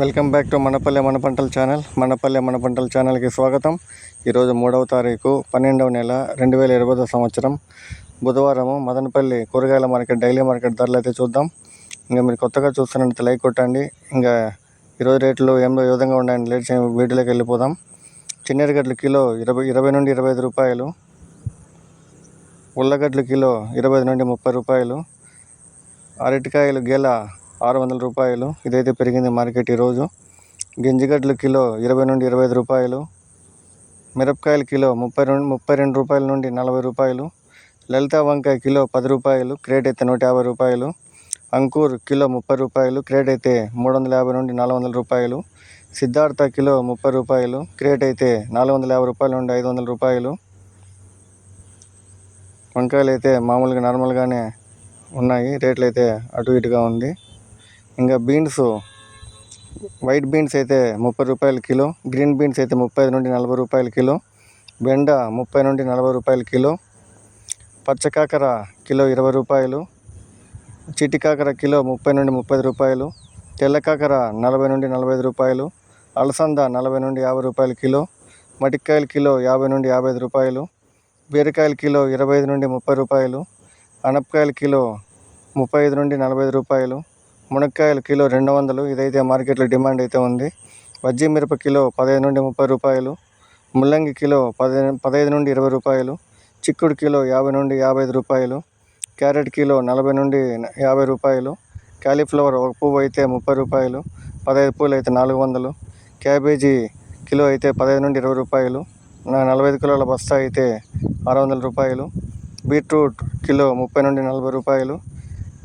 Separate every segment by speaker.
Speaker 1: Welcome back to మనపల్లె మన పంటల channel. మనపల్లె మన పంటల ఛానల్కి స్వాగతం. ఈరోజు మూడవ తారీఖు పన్నెండవ నెల రెండు వేల ఇరవై సంవత్సరం. బుధవారము మదనపల్లి కూరగాయల మార్కెట్ డైలీ మార్కెట్ ధరలు అయితే చూద్దాం. ఇంకా మీరు కొత్తగా చూస్తున్నట్టు లైక్ కొట్టండి. ఇంకా ఈరోజు రేట్లు ఏం ఏ విధంగా ఉన్నాయని లేట్ చేయ వీడియోలోకి వెళ్ళిపోదాం. చిన్నెరగడ్లు కిలో ఇరవై ఇరవై నుండి ఇరవై ఐదు రూపాయలు. ఉల్లగడ్లు కిలో ఇరవై ఐదు నుండి ముప్పై రూపాయలు. అరటికాయలు గెల ఆరు వందల రూపాయలు. ఇదైతే పెరిగింది మార్కెట్ ఈరోజు. గింజగడ్డలు కిలో ఇరవై నుండి ఇరవై ఐదు రూపాయలు. మిరపకాయలు కిలో ముప్పై రెండు ముప్పై రెండు రూపాయల నుండి నలభై రూపాయలు. లలిత వంకాయ కిలో పది రూపాయలు క్రేట్ అయితే నూట యాభై రూపాయలు. అంకూర్ కిలో ముప్పై రూపాయలు క్రేట్ అయితే మూడు వందల యాభై నుండి నాలుగు వందల రూపాయలు. సిద్ధార్థ కిలో ముప్పై రూపాయలు క్రేట్ అయితే నాలుగు వందల యాభై రూపాయల నుండి ఐదు వందల రూపాయలు. వంకాయలు అయితే మామూలుగా నార్మల్గానే ఉన్నాయి. రేట్లు అయితే అటు ఇటుగా ఉంది. ఇంకా బీన్స్ వైట్ బీన్స్ అయితే ముప్పై రూపాయల కిలో గ్రీన్ బీన్స్ అయితే ముప్పై నుండి నలభై రూపాయల కిలో బెండ ముప్పై నుండి నలభై రూపాయల కిలో పచ్చకాకర కిలో ఇరవై రూపాయలు చిట్టి కాకర కిలో ముప్పై నుండి ముప్పై ఐదు రూపాయలు తెల్ల కాకర నలభై నుండి నలభై ఐదు రూపాయలు అలసంద నలభై నుండి యాభై రూపాయల కిలో మటికాయలు కిలో యాభై నుండి యాభై ఐదు రూపాయలు బీరకాయలు కిలో ఇరవై ఐదు నుండి ముప్పై రూపాయలు అనపకాయలు కిలో ముప్పై ఐదు నుండి నలభై ఐదు రూపాయలు మునక్కాయలు కిలో రెండు వందలు. ఇదైతే మార్కెట్లో డిమాండ్ అయితే ఉంది. వజ్జీ మిరప కిలో పదహైదు నుండి ముప్పై రూపాయలు. ముల్లంగి కిలో పదిహేను పదహైదు నుండి ఇరవై రూపాయలు. చిక్కుడు కిలో యాభై నుండి యాభై ఐదు రూపాయలు. క్యారెట్ కిలో నలభై నుండి యాభై రూపాయలు. క్యాలీఫ్లవర్ ఒక పువ్వు అయితే ముప్పై రూపాయలు. పదహైదు పూలు అయితే నాలుగు వందలు. క్యాబేజీ కిలో అయితే పదహైదు నుండి ఇరవై రూపాయలు. నలభై ఐదు కిలోల బస్తా అయితే ఆరు వందల రూపాయలు. బీట్రూట్ కిలో ముప్పై నుండి నలభై రూపాయలు.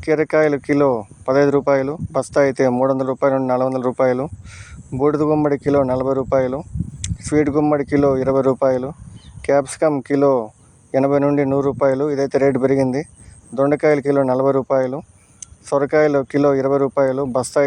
Speaker 1: కీరకాయలు కిలో పదహైదు రూపాయలు బస్తా అయితే మూడు వందల రూపాయల నుండి నాలుగు వందల రూపాయలు బూడిద గుమ్మడి కిలో నలభై రూపాయలు స్వీట్ గుమ్మడి కిలో ఇరవై రూపాయలు క్యాప్సికమ్ కిలో ఎనభై నుండి నూరు రూపాయలు ఇదైతే రేటు పెరిగింది. దొండకాయలు కిలో నలభై రూపాయలు సొరకాయలు కిలో ఇరవై రూపాయలు బస్తా